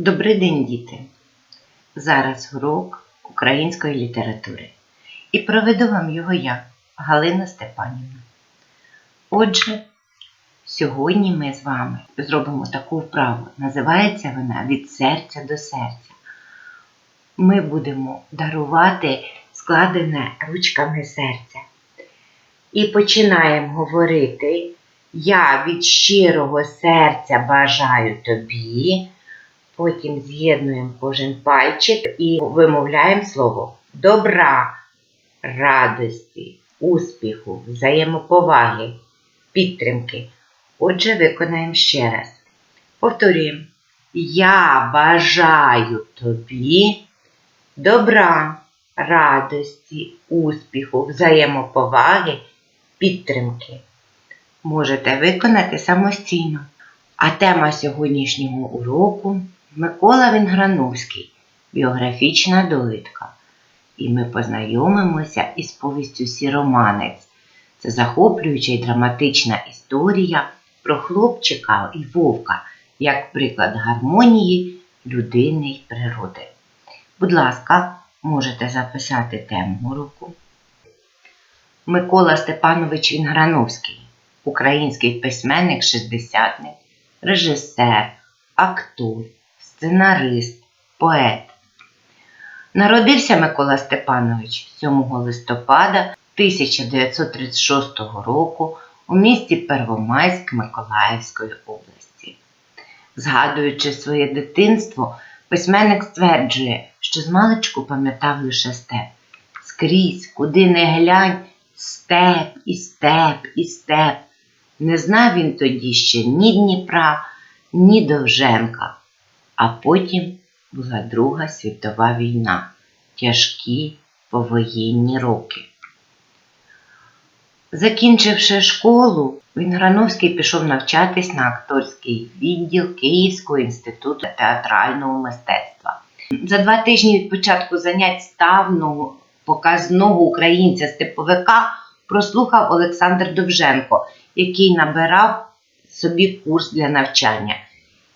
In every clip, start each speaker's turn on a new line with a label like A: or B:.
A: Добрий день, діти! Зараз урок української літератури. І проведу вам його я, Галина Степанівна. Отже, сьогодні ми з вами зробимо таку вправу. Називається вона від серця до серця. Ми будемо дарувати складене ручками серця. І починаємо говорити. Я від щирого серця бажаю тобі. Потім з'єднуємо кожен пальчик і вимовляємо слово добра, радості, успіху, взаємоповаги, підтримки. Отже, виконаємо ще раз. Повторюємо. Я бажаю тобі добра, радості, успіху, взаємоповаги, підтримки. Можете виконати самостійно. А тема сьогоднішнього уроку Микола Вінграновський Біографічна довідка. І ми познайомимося із повістю Сіроманець. Це захоплююча і драматична історія про хлопчика і вовка як приклад гармонії людини й природи. Будь ласка, можете записати тему уроку. Микола Степанович Вінграновський, український письменник, шестдесятник, режисер, актор, сценарист, поет. Народився Микола Степанович 7 листопада 1936 року у місті Первомайськ Миколаївської області. Згадуючи своє дитинство, письменник стверджує, що змалечку пам'ятав лише степ. Скрізь, куди не глянь, степ і степ і степ. Не знав він тоді ще ні Дніпра, ні Довженка. А потім була Друга світова війна, тяжкі повоєнні роки. Закінчивши школу, Вінграновський пішов навчатись на акторський відділ Київського інституту театрального мистецтва. За два тижні від початку занять ставного показного українця степовика прослухав Олександр Довженко, який набирав собі курс для навчання,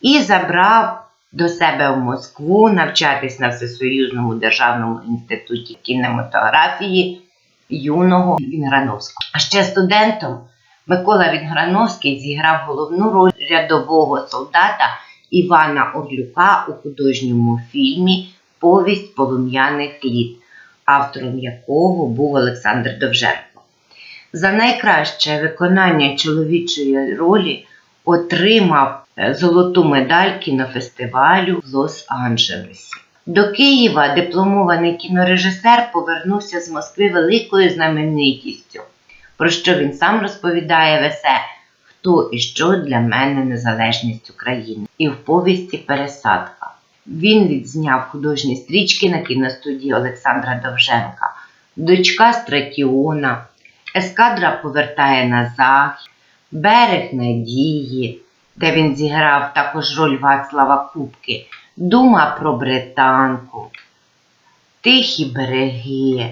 A: і забрав до себе в Москву навчатись на Всесоюзному державному інституті кінематографії юного Вінграновського. А ще студентом Микола Вінграновський зіграв головну роль рядового солдата Івана Орлюка у художньому фільмі Повість полум'яних літ, автором якого був Олександр Довженко. За найкраще виконання чоловічої ролі отримав золоту медаль кінофестивалю в Лос-Анджелесі. До Києва дипломований кінорежисер повернувся з Москви великою знаменитістю, про що він сам розповідає весе Хто і що для мене незалежність України і в повісті Пересадка. Він відзняв художні стрічки на кіностудії Олександра Довженка, Дочка Стратіона, Ескадра повертає на захід, Берег Надії, де він зіграв також роль Вацлава Кубки, Дума про британку, Тихі береги,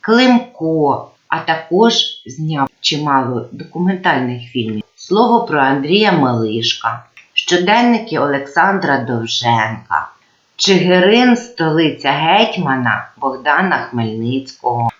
A: Климко, а також зняв чимало документальних фільмів. Слово про Андрія Малишка, щоденники Олександра Довженка, Чигирин, столиця гетьмана Богдана Хмельницького.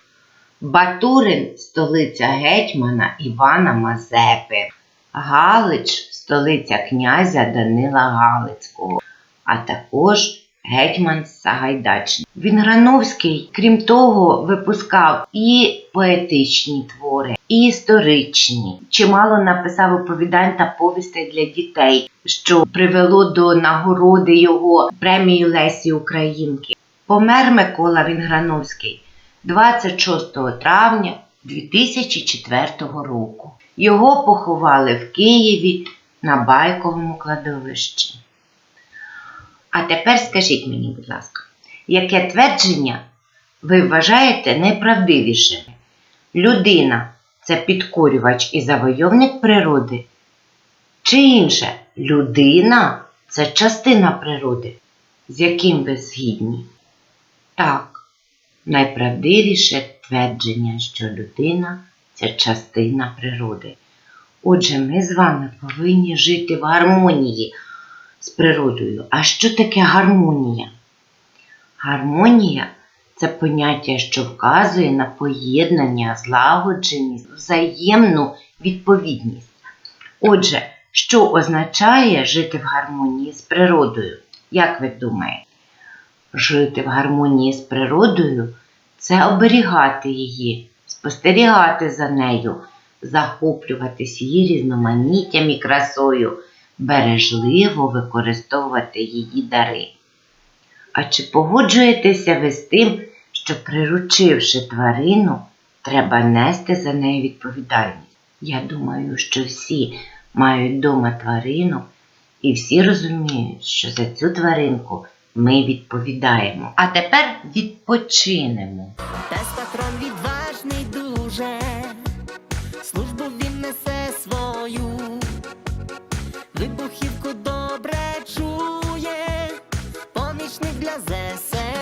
A: Батурин столиця гетьмана Івана Мазепи, Галич столиця князя Данила Галицького, а також гетьман Сагайдачний. Вінграновський, крім того, випускав і поетичні твори, і історичні. Чимало написав оповідань та повістей для дітей, що привело до нагороди його премії Лесі Українки. Помер Микола Вінграновський. 26 травня 2004 року. Його поховали в Києві на Байковому кладовищі. А тепер скажіть мені, будь ласка, яке твердження ви вважаєте найправдивішим? Людина це підкорювач і завойовник природи? Чи інше людина це частина природи, з яким ви згідні? Так найправдивіше твердження, що людина це частина природи. Отже, ми з вами повинні жити в гармонії з природою. А що таке гармонія? Гармонія це поняття, що вказує на поєднання, злагодженість, взаємну відповідність. Отже, що означає жити в гармонії з природою? Як ви думаєте? Жити в гармонії з природою це оберігати її, спостерігати за нею, захоплюватись її різноманіттям і красою, бережливо використовувати її дари. А чи погоджуєтеся ви з тим, що приручивши тварину, треба нести за нею відповідальність? Я думаю, що всі мають вдома тварину, і всі розуміють, що за цю тваринку ми відповідаємо. А тепер відпочинемо.
B: Пес патрон відважний дуже, несе свою, вибухівку добре чує, помічник для ЗСУ.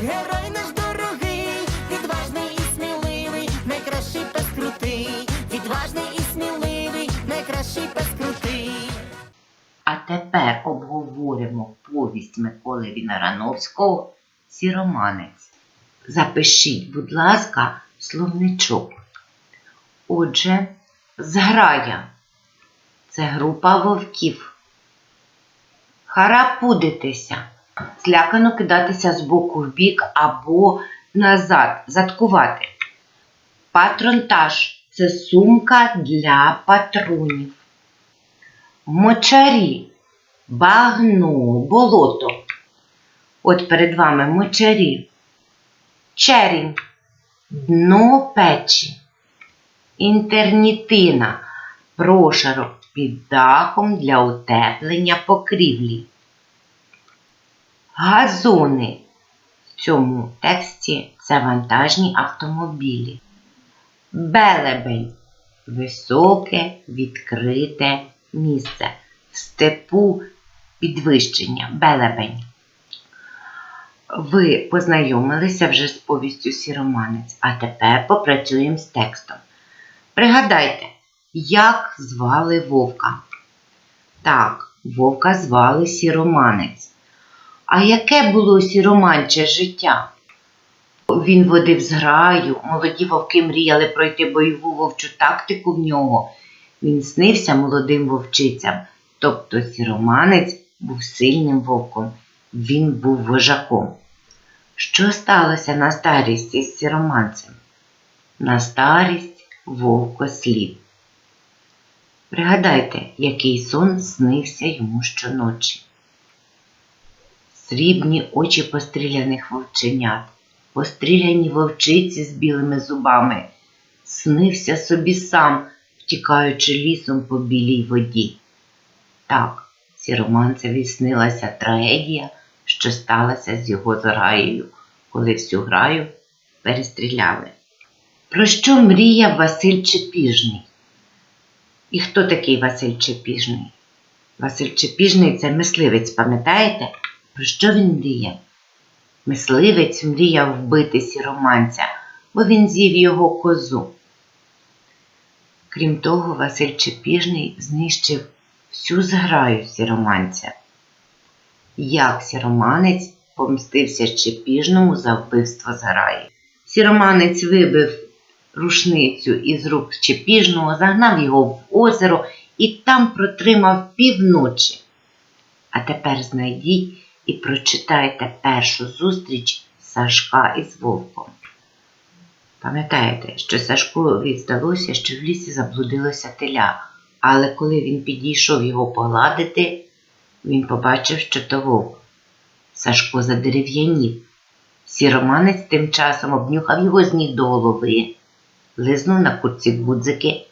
B: Герой наш дорогий, відважний і сміливий, найкращий пес крутий, відважний і сміливий, найкращий пес крутий. А
A: тепер обговоримо повість Миколи Вінарановського Сіроманець. Запишіть, будь ласка, словничок. Отже, зграя це група вовків. Харапудитися, злякано кидатися з боку в бік або назад, заткувати. Патронтаж це сумка для патронів. Мочарі, багно, болото. От перед вами мочарі, черінь, дно печі, інтернітина, прошарок під дахом для утеплення покрівлі. Газони. В цьому тексті це вантажні автомобілі. Белебень високе, відкрите місце. Степу підвищення, белебень. Ви познайомилися вже з повістю Сіроманець, а тепер попрацюємо з текстом. Пригадайте, як звали Вовка? Так, Вовка звали Сіроманець. А яке було сіроманче життя? Він водив зграю, молоді вовки мріяли пройти бойову вовчу тактику в нього. Він снився молодим вовчицям, тобто сіроманець був сильним вовком, він був вожаком. Що сталося на старість із сіроманцем? На старість вовко слів. Пригадайте, який сон снився йому щоночі. Срібні очі постріляних вовченят, постріляні вовчиці з білими зубами, снився собі сам, втікаючи лісом по білій воді. Так, сіроманцеві снилася трагедія, що сталася з його зграєю, коли всю граю перестріляли. Про що мріяв Василь Чепіжний? І хто такий Василь Чепіжний? Василь Чепіжний це мисливець, пам'ятаєте? Про що він мріяв? Мисливець мріяв вбити сіроманця, бо він з'їв його козу. Крім того, Василь Чепіжний знищив всю зграю сіроманця. Як сіроманець помстився Чепіжному за вбивство зграї. Сіроманець вибив рушницю із рук Чепіжного, загнав його в озеро і там протримав півночі. А тепер знайдіть і прочитайте першу зустріч Сашка із Вовком. Пам'ятаєте, що Сашкові здалося, що в лісі заблудилося теля, але коли він підійшов його погладити, він побачив, що то вовк. Сашко задерев'янів. Сіроманець тим часом обнюхав його з ніг до голови, лизнув на курці гудзики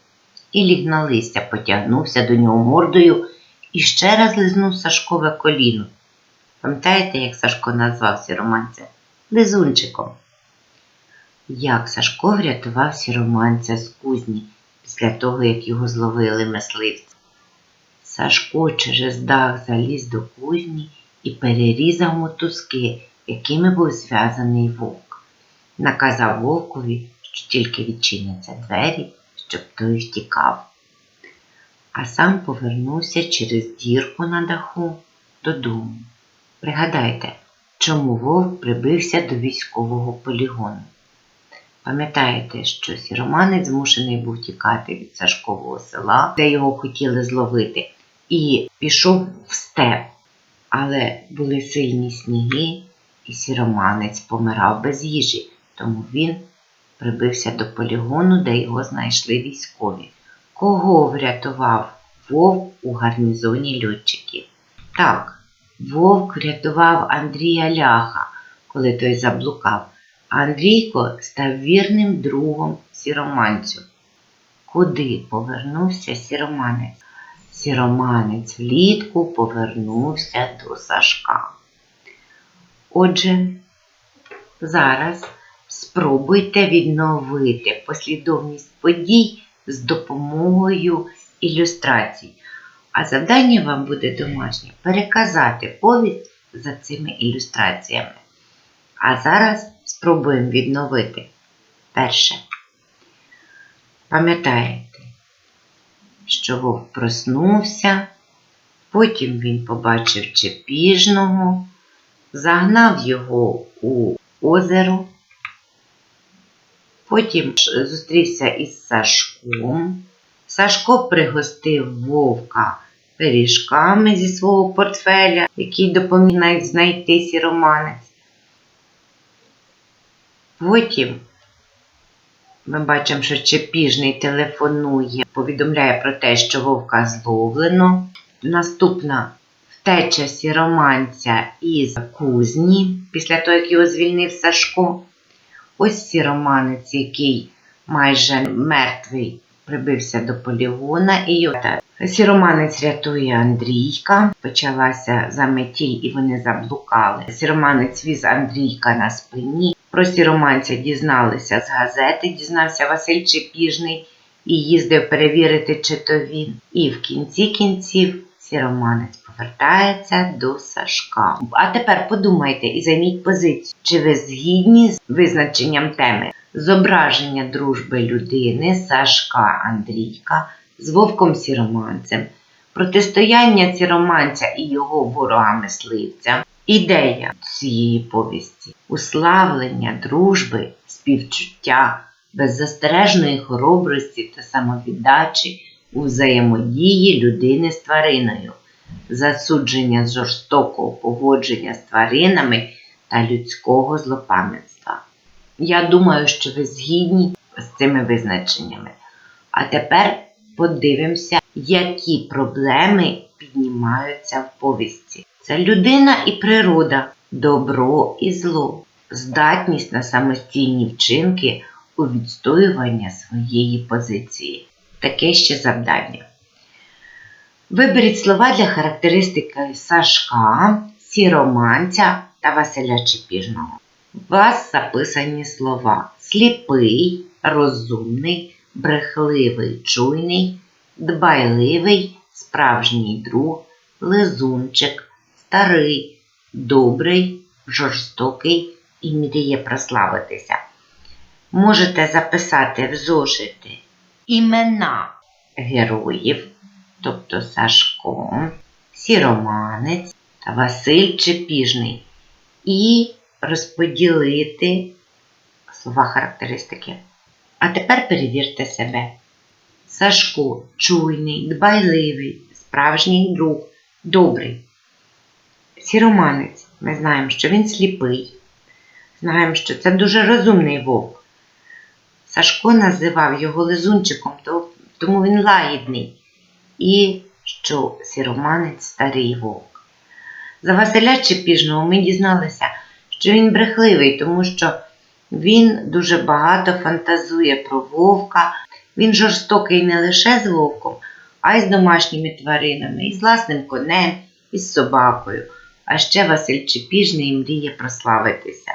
A: і ліг на листя, потягнувся до нього мордою і ще раз лизнув Сашкове коліно. Пам'ятаєте, як Сашко назвав сіроманця? Лизунчиком. Як Сашко врятував сіроманця з кузні після того, як його зловили мисливці. Сашко через дах заліз до кузні і перерізав мотузки, якими був зв'язаний вовк. Наказав вовкові, що тільки відчиняться двері, щоб той втікав. А сам повернувся через дірку на даху додому. Пригадайте, чому вовк прибився до військового полігону. Пам'ятаєте, що сіроманець змушений був тікати від Сашкового села, де його хотіли зловити, і пішов в степ. Але були сильні сніги, і сіроманець помирав без їжі, тому він прибився до полігону, де його знайшли військові. Кого врятував вовк у гарнізоні льотчиків? Так, вовк врятував Андрія Ляха, коли той заблукав, Андрійко став вірним другом сіроманцю. Куди повернувся сіроманець? Сіроманець влітку повернувся до Сашка. Отже, зараз спробуйте відновити послідовність подій з допомогою ілюстрацій. А завдання вам буде домашнє переказати повість за цими ілюстраціями. А зараз спробуємо відновити. Перше. Пам'ятаєте, що вовк проснувся, потім він побачив чепіжного, загнав його у озеро, потім зустрівся із Сашком. Сашко пригостив вовка пиріжками зі свого портфеля, який допоміг знайти сіроманець. Потім ми бачимо, що Чепіжний телефонує, повідомляє про те, що вовка зловлено. Наступна втеча сіроманця із кузні після того, як його звільнив Сашко. Ось сіроманець, який майже мертвий, прибився до полігона і його Сіроманець рятує Андрійка. Почалася заметіль і вони заблукали. Сіроманець віз Андрійка на спині. Про сіроманця дізналися з газети, дізнався Василь Чепіжний і їздив перевірити, чи то він. І в кінці кінців сіроманець повертається до Сашка. А тепер подумайте і займіть позицію, чи ви згідні з визначенням теми? Зображення дружби людини Сашка Андрійка з вовком сіроманцем, протистояння сіроманця і його ворога мисливця. Ідея цієї повісті. Уславлення дружби, співчуття, беззастережної хоробрості та самовіддачі у взаємодії людини з твариною, засудження жорстокого поводження з тваринами та людського злопам'ятства. Я думаю, що ви згідні з цими визначеннями. А тепер подивимося, які проблеми піднімаються в повісті. Це людина і природа, добро і зло, здатність на самостійні вчинки у відстоювання своєї позиції. Таке ще завдання. Виберіть слова для характеристики Сашка, Сіроманця та Василя Чепіжного. У вас записані слова сліпий, розумний, брехливий, чуйний, дбайливий, справжній друг, лизунчик, старий, добрий, жорстокий і мріє прославитися. Можете записати в зошити імена героїв, тобто Сашко, Сіроманець та Василь Чепіжний, і розподілити слова характеристики. А тепер перевірте себе. Сашко чуйний, дбайливий, справжній друг, добрий. Сіроманець. Ми знаємо, що він сліпий. Знаємо, що це дуже розумний вовк. Сашко називав його лизунчиком, тому він лагідний. І що сіроманець старий вовк. За Василя Чепіжного ми дізналися, що він брехливий, тому що він дуже багато фантазує про вовка. Він жорстокий не лише з вовком, а й з домашніми тваринами, і з власним конем, і з собакою. А ще Василь Чепіжний мріє прославитися.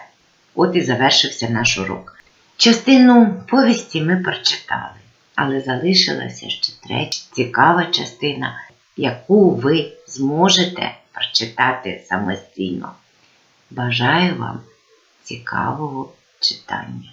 A: От і завершився наш урок. Частину повісті ми прочитали, але залишилася ще третя цікава частина, яку ви зможете прочитати самостійно. Бажаю вам цікавого читання.